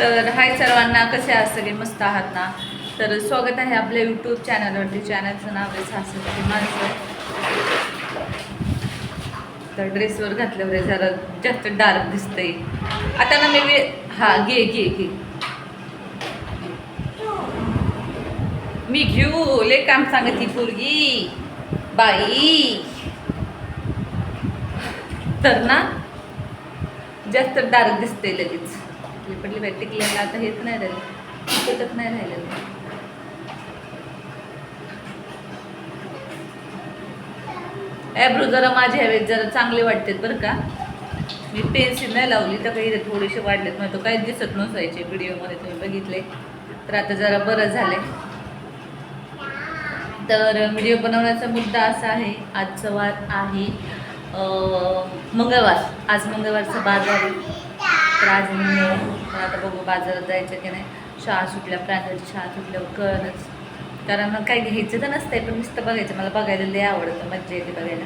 तर हाय सर्वांना कसे आहात सगळे? मस्त आहात ना? तर स्वागत आहे आपल्या यूट्यूब चॅनलवरती चॅनलचं नाव आहे सासरी माणसं. तर ड्रेसवर घातल्यावर जरा जास्त डार्क दिसतंय. आता ना मी वे हा घे घे घे. मी घेऊ. ले काम सांगत ही पोरगी. बाई. तर ना जास्त डार्क दिसते लगेच. टिकली पडली बाई आता हेच नाही राहिलं. टिकत नाही राहिलं. ॲब्रो जरा माझे हवेत जरा चांगले वाटतात बरं का. मी पेन्सिल नाही लावली तर काही थोडेसे वाढलेत. मग तो काहीच दिसत नसायचे व्हिडिओमध्ये तुम्ही बघितले. तर आता जरा बरं झालं तर व्हिडिओ बनवण्याचा मुद्दा असा आहे आजचा वार आहे मंगळवार. आज मंगळवारचा बाजार आहे. तर आज मी तर आता बघू बाजारात जायचं की नाही. शाळा सुटल्या प्रांताची शाळा सुटल्यावर कळलंच. कारण काही घ्यायचं तर नसतंय पण नुसतं बघायचं. मला बघायला लय आवडतं मज्जा येते बघायला.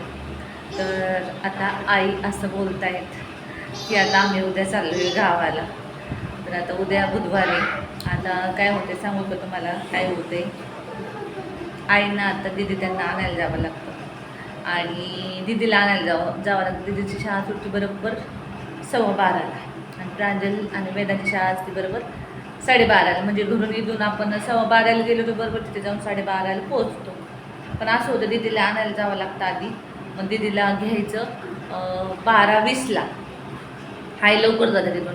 तर आता आई असं बोलत आहेत की आता आम्ही उद्या चाललो आहे गावाला. तर आता उद्या बुधवार आहे. आता काय होते सांगू का तुम्हाला? काय होते आईना आता दिदी त्यांना आणायला जावं लागतं. आणि दिदीला आणायला जावं जावं लागतं. दिदीची शाळा सुटली बरोबर सव्वा बाराला. आणि प्रांजल आणि वेदांची शाळा असते बरोबर. साडेबाराला म्हणजे घरून इथून आपण सव्वा बाराला गेलो तर बरोबर तिथे जाऊन साडेबाराला पोहोचतो. पण असं होतं दिदीला आणायला जावं लागतं आधी. मग दिदीला घ्यायचं बारा वीसला. हाय लवकर जाते तिथून.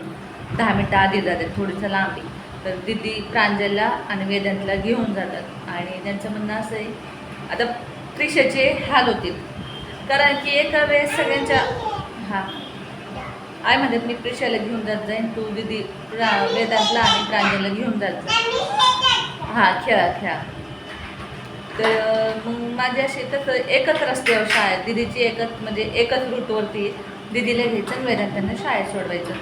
दहा मिनटं आधी जाते थोडीसं लांबी. तर दिदी प्रांजलला आणि वेदांतला घेऊन जातात. आणि त्यांचं म्हणणं असं आहे आता त्रिशाचे हाल होतील. कारण की एका वेळेस सगळ्यांच्या हां. आय म्हणतात मी प्रिशाला घेऊन जात जाईन तू दिदी प्रा वेदांतला आणि प्रांजलला घेऊन जात जा हां खेळा खेळा. तर मग माझी अशी तसं एकच रस्त्यावर शाळा दिदीची एकच म्हणजे एकच रूटवरती दिदीला घ्यायचं आणि वेदांतांना शाळेत सोडवायचं.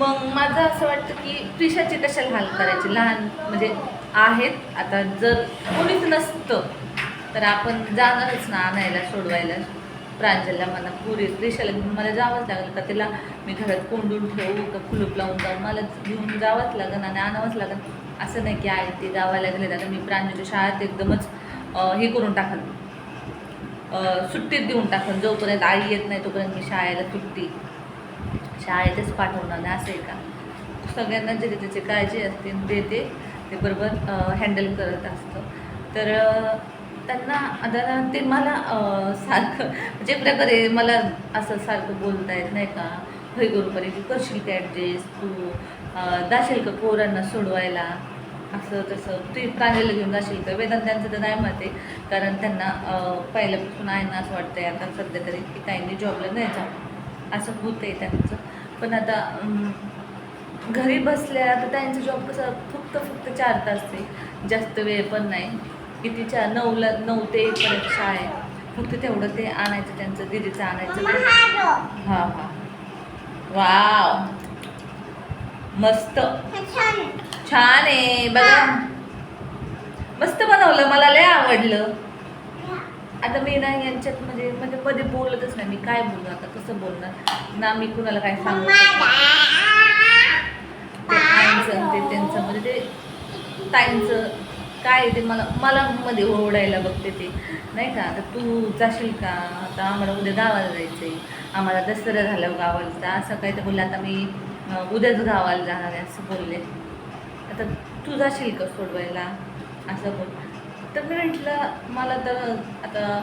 मग माझं असं वाटतं की प्रिशाची कशाला हाल करायची? लहान म्हणजे आहेत. आता जर कोणीच नसतं तर आपण जाणारच ना आणायला सोडवायला. प्रांजलला मला पुरी प्रिशाला घेऊन मला जावंच लागेल का तिला मी घरात कोंडून ठेवू का कुलूप लावून जाऊ? मला घेऊन जावंच लागेल आणि आणावंच लागेल. असं नाही की आई ते गावाला गेले आता मी प्रांजलच्या शाळेत एकदमच हे करून टाकल. सुट्टीत देऊन टाकल. जोपर्यंत आई येत नाही तोपर्यंत मी शाळेला सुट्टी. शाळेतच पाठवणार नाही असं आहे का? सगळ्यांना जे त्याची काळजी असते देते ते बरोबर हँडल करत असतं. तर त्यांना आता ते मला सारखं म्हणजे प्रकारे मला असं सारखं बोलता येत नाही का? होय गुरुपरी तू करशील का ॲडजस्ट तू जाशील का पोरांना सोडवायला? असं तसं. तू कांद्याला घेऊन जाशील का? वेदांत त्यांचं तर नाही मत आहे कारण त्यांना पहिल्यापासून आहे ना असं वाटतंय आता सध्या तरी की काहींनी जॉबला नाही जावं. असं होतं आहे त्यांचं. पण आता घरी बसल्या तर त्यांचं जॉब कसं फक्त फक्त चार तास ते जास्त वेळ पण नाही. कितीच्या चार नऊला नऊ ते एकपर्यंत शाळा आहे फक्त तेवढं ते आणायचं त्यांचं दिदीचं आणायचं हां हां. वाव. मस्त. छान आहे. बघा. मस्त बनवलं. मला लय आवडलं. आता मी ना यांच्यात म्हणजे म्हणजे मध्ये बोलतच नाही. मी काय बोलू आता? कसं बोलणार? ना मी कुणाला काय सांगू ते ते त्यांचं. म्हणजे ते ताईंचं काय ते मला मला मध्ये ओरडायला बघते ते. नाही का? आता तू जाशील का? आता आम्हाला उद्या गावाला जायचं आहे आम्हाला दसरा झाल्यावर गावाला. असं काय तर बोलले आता मी उद्याच गावाला जाणार आहे असं बोलले. आता तू जाशील का सोडवायला? असं बोल. तर मी म्हटलं मला तर आता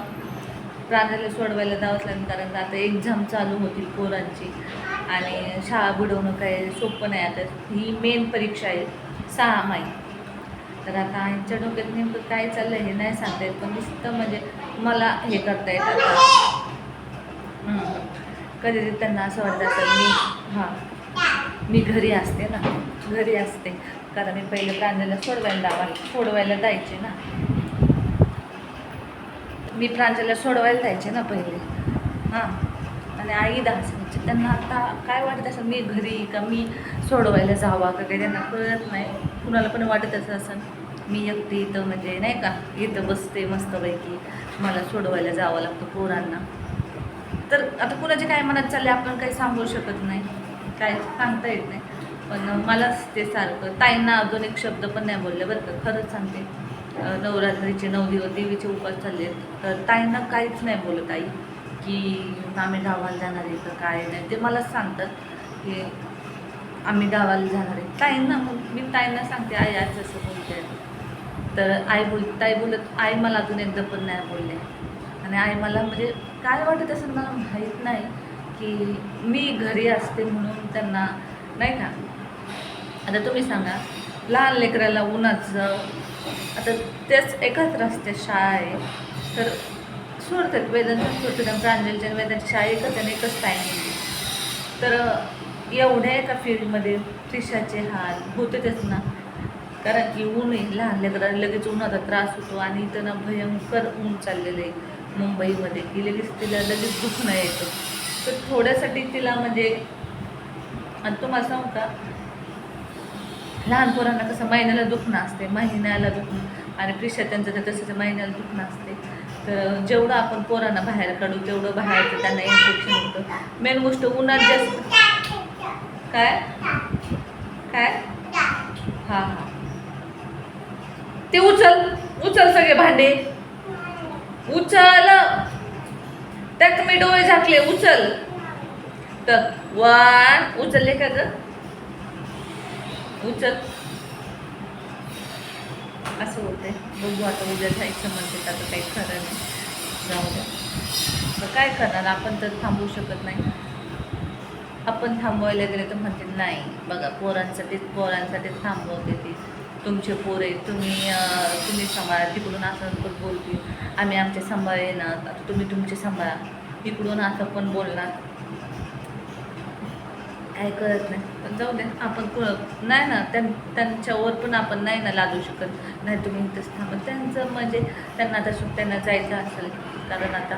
प्राण्याला सोडवायला जावंच लागेल कारण आता एक्झाम चालू होतील पोरांची. आणि शाळा बुडवणं काही सोपं नाही. आता ही मेन परीक्षा आहे सहा माई तर आता आईच्या डोक्यात नेमकं काय चाललं हे नाही सांगता येत पण नुसतं म्हणजे मला हे करता येत आता. कधीतरी त्यांना असं वाटतं असेल मी हां मी घरी असते ना घरी असते. कारण मी पहिले प्रांजलला सोडवायला लावायला सोडवायला जायचे ना. मी प्रांजलला सोडवायला जायचे ना पहिले. हां. आणि आई दासायची त्यांना आता काय वाटत असेल मी घरी का मी सोडवायला जावा का काही त्यांना कळत नाही. कुणाला पण वाटत असं असं मी एकटी इथं म्हणजे नाही का इथं बसते मस्तपैकी. मला सोडवायला जावं लागतं पोरांना. तर आता कुणाचे काय मनात चालले आपण काही सांगू शकत नाही. काय सांगता येत नाही. पण मलाच ते सारखं ताईंना अजून एक शब्द पण नाही बोलले बरं का खरंच सांगते. नवरात्रीचे नऊ दिवस देवीचे उपास चालले आहेत तर ताईंना काहीच नाही बोलत आई. की आम्ही गावाला जाणार आहे का काय नाही ते मला सांगतात की आम्ही गावाला जाणार आहे. ताईंना मग मी ताईंना सांगते आई आज असं बोलते तर आई बोल ताई बोलत आई मला अजून एकदा पण नाही बोलले. आणि आई मला म्हणजे काय वाटत असेल मला माहीत नाही की मी घरी असते म्हणून त्यांना नाही का? आता तुम्ही सांगा लहान लेकराला उन्हाचं आता तेच एकाच रस्त्यात शाळा आहे तर सोडतात वेदांतच सोडतात. प्रांजलच्या वेदांची शाळा एकच आणि एकच टायमिंग तर एवढ्या एका फील्डमध्ये त्रिशाचे हाल होतेच ना. कारण की ऊन लहान लेकराला लगेच उन्हाचा त्रास होतो आणि त्यांना भयंकर ऊन चाललेलं आहे मुंबईमध्ये की लगेच तिला लगेच दुखणं येतं. तर थोड्यासाठी तिला म्हणजे आणि तुम्हाला सांगू का लहान पोरांना कसं महिन्याला दुखणं असते महिन्याला दुखणं आणि प्रिशा त्यांचं तर तसंच महिन्याला दुखणं असते तर जेवढं आपण पोरांना बाहेर काढू तेवढं बाहेरचं त्यांना इन्फेक्शन होतं. मेन गोष्ट उन्हात जास्त काय? काय? हां हां. ते उचल उचल सगळे भांडे. उचल. त्यात मी डोळे झाकले उचल. तर वन उचलले का ग? उचल. असं बघू आता उद्या जायचं म्हणते आता काही खरं नाही. जाऊ द्या. तर काय करणार? आपण तर थांबवू शकत नाही. आपण थांबवायला गेले तर म्हणते नाही बघा पोरांसाठीच पोरांसाठीच थांबवते ती. तुमचे पोर आहेत तुम्ही तुम्ही सांभाळा तिकडून असं पण बोलतील. आम्ही आमचे सांभाळे ना आता तुम्ही तुमचे सांभाळा. इकडून असं पण बोलणार. काय कळत नाही. पण जाऊ दे आपण कळ नाही ना त्यां त्यांच्यावर पण आपण नाही ना लादू शकत. नाही तुम्ही इथंच थांबत त्यांचं म्हणजे त्यांना आता सुट्ट्यांना जायचं असेल कारण आता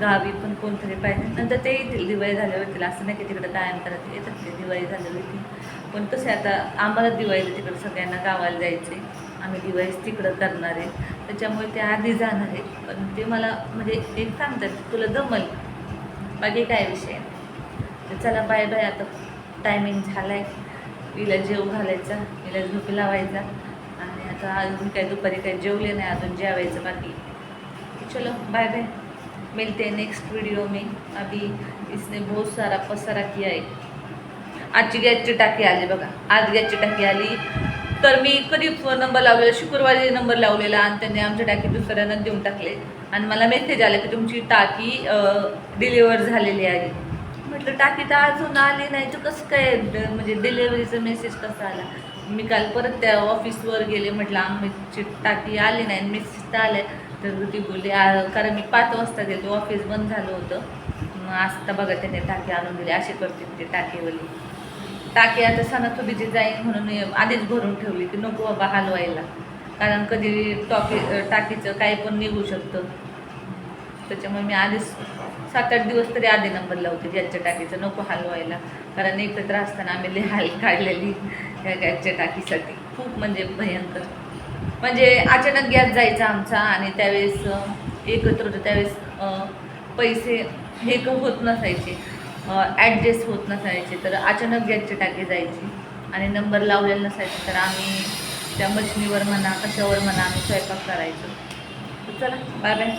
गावी पण कोणतरी पाहिजे. नंतर ते येतील दिवाळी झाल्यावर येतील. असं नाही की तिकडे कायम करत येतात ते दिवाळी झाल्यावर येतील. पण कसं आता आम्हाला दिवाळीला तिकडं सगळ्यांना गावाला जायचे आम्ही दिवाळीच तिकडं करणार आहे. त्याच्यामुळे ते आधी जाणार आहेत. पण ते मला म्हणजे एक सांगतात तुला जमल? बाकी काय विषय? चला बाय बाय आता. टायमिंग झाला आहे हिला जेव घालायचा हिला झोपी लावायचा. आणि आता अजून काय दुपारी काही जेवले नाही अजून जेवायचं बाकी. चलो बाय बाय मिलते नेक्स्ट वीडियो में. अभी इसने बहुत सारा पसारा किया आहे आजची गॅसची टाकी आली बघा. आज गॅसची टाकी आली. तर मी कधी नंबर लावलेला शुक्रवारी नंबर लावलेला आणि त्यांनी आमच्या टाकी दुसऱ्यांना देऊन टाकले. आणि मला मेसेज आला की तुमची टाकी डिलिव्हर झालेली आहे. म्हटलं टाकी तर अजून आली नाही तर कसं काय ड- म्हणजे डिलेवरीचा मेसेज कसा आला? मी काल परत त्या ऑफिसवर गेले म्हटलं आम्हीची टाकी आली नाही मेसेज तर आले तर ती बोलली कारण मी पाच वाजता गेले ऑफिस बंद झालं होतं. मग आता बघा त्याने टाकी आणून दिली अशी करते ते टाकीवाली. टाकी आता सणासुदीची जाईल म्हणून आधीच भरून ठेवली की नको बाबा हलवायला. कारण कधी टॉकी टाकीचं काही पण निघू शकतं. त्याच्यामुळे मी आधीच सात आठ दिवस तरी आधी नंबर लावते गॅसच्या टाकीचं नको हलवायला. कारण एकत्र असताना आम्ही लई हाल काढलेली ह्या गॅसच्या टाकीसाठी. खूप म्हणजे भयंकर. म्हणजे अचानक गॅस जायचा आमचा आणि त्यावेळेस एकत्र होतं. त्यावेळेस पैसे हे होत नसायचे. ॲडजस्ट होत नसायचे. तर अचानक गॅसची टाकी जायची आणि नंबर लावलेला नसायचा. तर आम्ही त्या मशनीवर म्हणा कशावर म्हणा आम्ही स्वयंपाक करायचो. चला बाय बाय